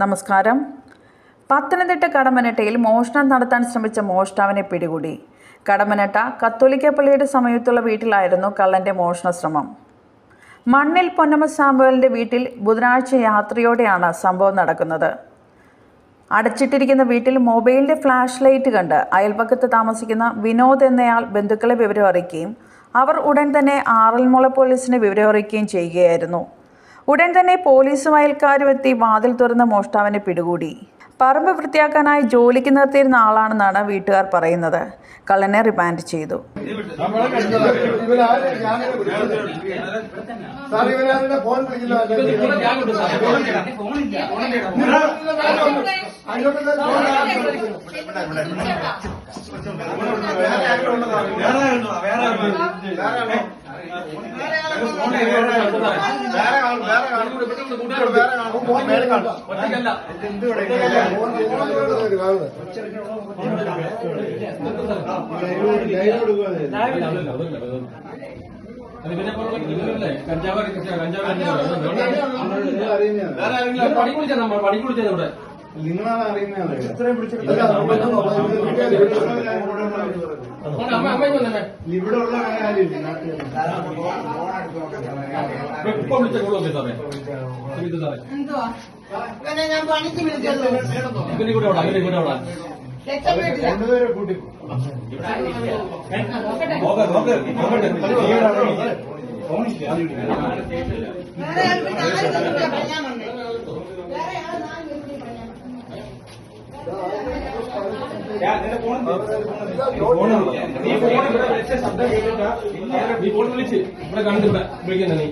നമസ്കാരം. പത്തനംതിട്ട കടമനട്ടയിൽ മോഷണം നടത്താൻ ശ്രമിച്ച മോഷ്ടാവിനെ പിടികൂടി. കടമനട്ട കത്തോലിക്ക പള്ളിയുടെ സമീപത്തുള്ള വീട്ടിലായിരുന്നു കള്ളന്റെ മോഷണ ശ്രമം. മണ്ണിൽ പൊന്നമ്മ സാമ്പുവലിന്റെ വീട്ടിൽ ബുധനാഴ്ച യാത്രയോടെയാണ് സംഭവം നടക്കുന്നത്. അടച്ചിട്ടിരിക്കുന്ന വീട്ടിൽ മൊബൈലിന്റെ ഫ്ലാഷ് ലൈറ്റ് കണ്ട് അയൽപക്കത്ത് താമസിക്കുന്ന വിനോദ് എന്നയാൾ ബന്ധുക്കളെ വിവരം അറിയിക്കുകയും അവർ ഉടൻ തന്നെ ആറന്മുള പോലീസിനെ വിവരം അറിയിക്കുകയും ചെയ്യുകയായിരുന്നു. ഉടൻ തന്നെ പോലീസും അയൽക്കാരും എത്തി വാതിൽ തുറന്ന മോഷ്ടാവിനെ പിടികൂടി പറമ്പ് വൃത്തിയാക്കാനായി ജോലിക്ക് നിർത്തിയിരുന്ന ആളാണെന്നാണ് വീട്ടുകാർ പറയുന്നത് കള്ളനെ റിമാൻഡ് ചെയ്തു സാർ ഇവരാരുടെ ഫോൺ വിളിക്കില്ല നിങ്ങളാണ് അറിയുന്നത് ഇവിടെ ഉള്ള കാര്യമില്ല. എന്തുവാ ഇവനെ ഞാൻ പണിക്ക് വിളിച്ചത്? രക്ഷപ്പെട്ടില്ല രണ്ടുപേരെ കൂട്ടി വേറെ ആൾക്ക് നാല് ദിവസത്തെ പ്രയാണമുണ്ട് വേറെ ആൾ നാല് ദിവസത്തെ പ്രയാണം നീ ഫോൺ വിളിച്ച് ഇവിടെ ഇവിടെ വിളിക്കുന്ന നീ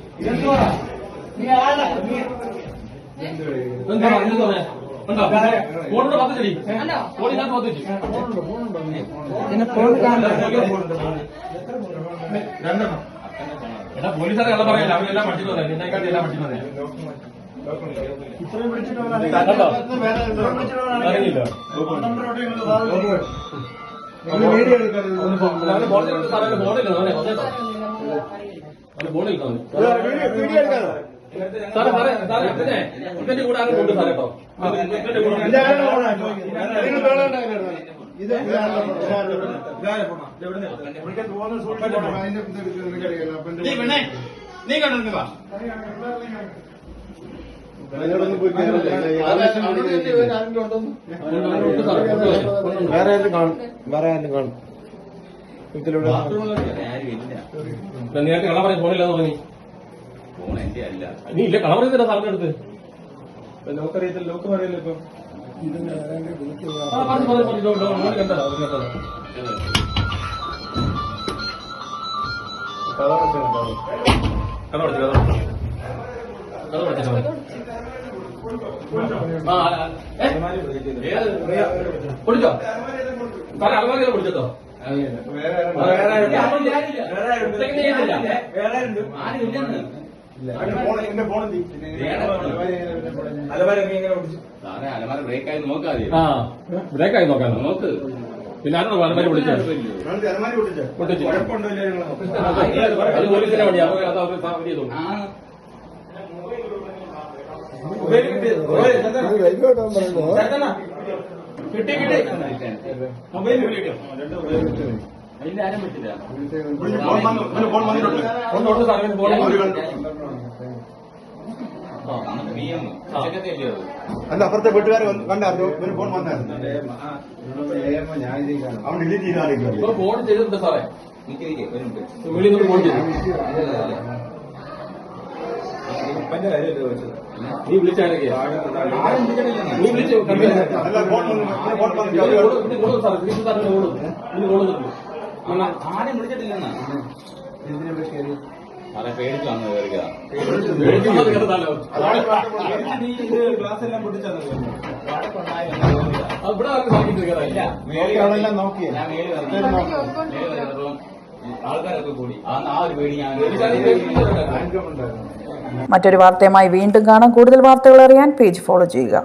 എന്താ എന്ത് ഉണ്ടോ ഫോണിന്റെ പത്ത് ചെടി ഫോണിനകത്ത് പത്ത് വെച്ചു എടാ പോലീസുകാരെ കള്ളം പറയില്ല? അവരെല്ലാം പഠിച്ചു തന്നെ നിന്നെക്കാട്ടി എല്ലാം പഠിച്ചു തന്നെ അറിയില്ല. വീഡിയോ എടുക്കരുത് അവന് ബോർഡിൽ സാറേ സാറേ. സാറേ സാറേ ഇതിനെ ഇവന്റെ കൂടെ ആരും കൊണ്ട് സാറേ കേട്ടോ ഇവന്റെ കൂടെ. ഇത് ഇതാരുടെ ഫോണാ? എന്റെ. വേറെ ആരും കാണും. വേറെ ആരും കാണും. ഇതിലൂടെ ഇല്ല, നേരത്തെ കള പറയാൻ ഫോണില്ലെന്ന് പറഞ്ഞു നീ ഇല്ല കള പറയുന്നില്ല സാറിന്റെ അടുത്ത്. ലോക്ക് അറിയത്തില്ല ലോക്ക് പറയല്ലോ ഇപ്പം. കഥ കഥ കഥ പൊളിച്ചോ സാറേ അലമാരി സാറേ അലമാര ബ്രേക്കായി നോക്കാതെ ആ ബ്രേക്കായി നോക്കാൻ നോക്ക് പിന്നെ ആരോ അലമാരി അലമാരി പൊട്ടിച്ചോ അത് പോലീസിന്റെ വണ്ടി അത് അത് അവർ വലിയ ചെയ്തു ആ. കിട്ടി. കിട്ടി മൊബൈൽ ആരും പറ്റില്ല അല്ലേ അപ്പുറത്തെ വീട്ടുകാർ കണ്ടായിരുന്നു ഒരു ഫോൺ വന്നായിരുന്നു. അവൻ ഡിലീറ്റ് ഇവർ ഫോൺ ചെയ്തിട്ടുണ്ട് സാറേ. ഫോൺ ചെയ്തു. സാറിന് ആരും വിളിച്ചിട്ടില്ലെന്നാ? സാറേ പേടിച്ചു വന്നു പൊട്ടിച്ചതല്ലേ അത് ഇവിടെ നോക്കിയാണെല്ലാം നോക്കിയേ ആൾക്കാരൊക്കെ കൂടി. ആ ഒരു പേടി ഞാൻ മറ്റൊരു വാർത്തയുമായി വീണ്ടും കാണാം. കൂടുതൽ വാർത്തകൾ അറിയാൻ പേജ് ഫോളോ ചെയ്യുക.